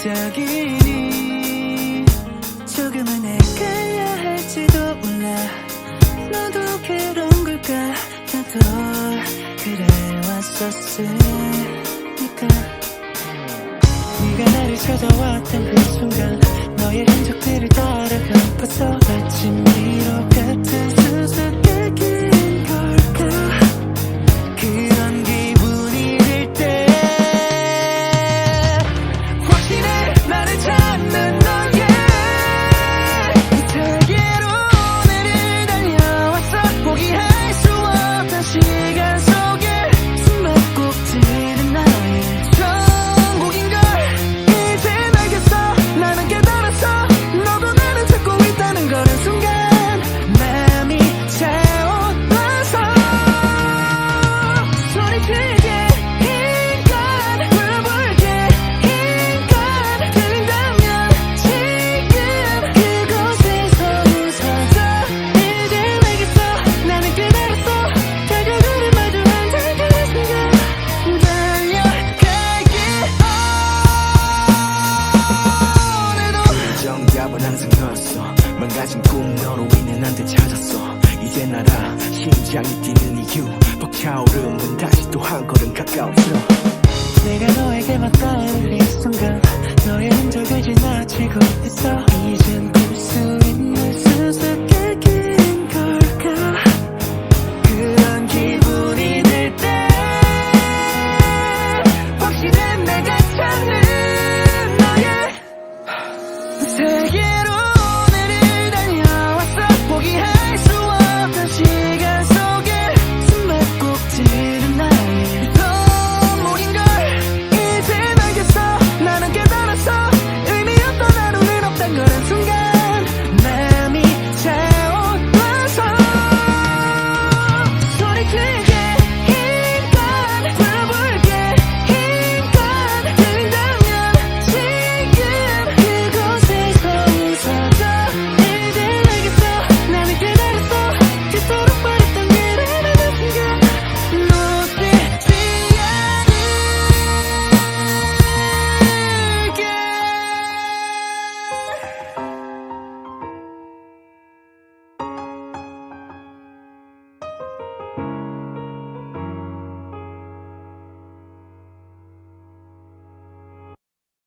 시작이니 조금은 헷갈려 할지도 몰라. 너도 그런 걸까? 나도 그래 왔었으니까. 네가 나를 찾아왔던 그 순간 너의 너였어. 망가진 꿈 너로 인해 난 되찾았어. 이제 나라 심장이 뛰는 이유 벅차오름은 다시 또 한 걸음 가까워져. 내가 너 에게 맞닿 은 이 순간 너의 흔적을 지나치고 있어.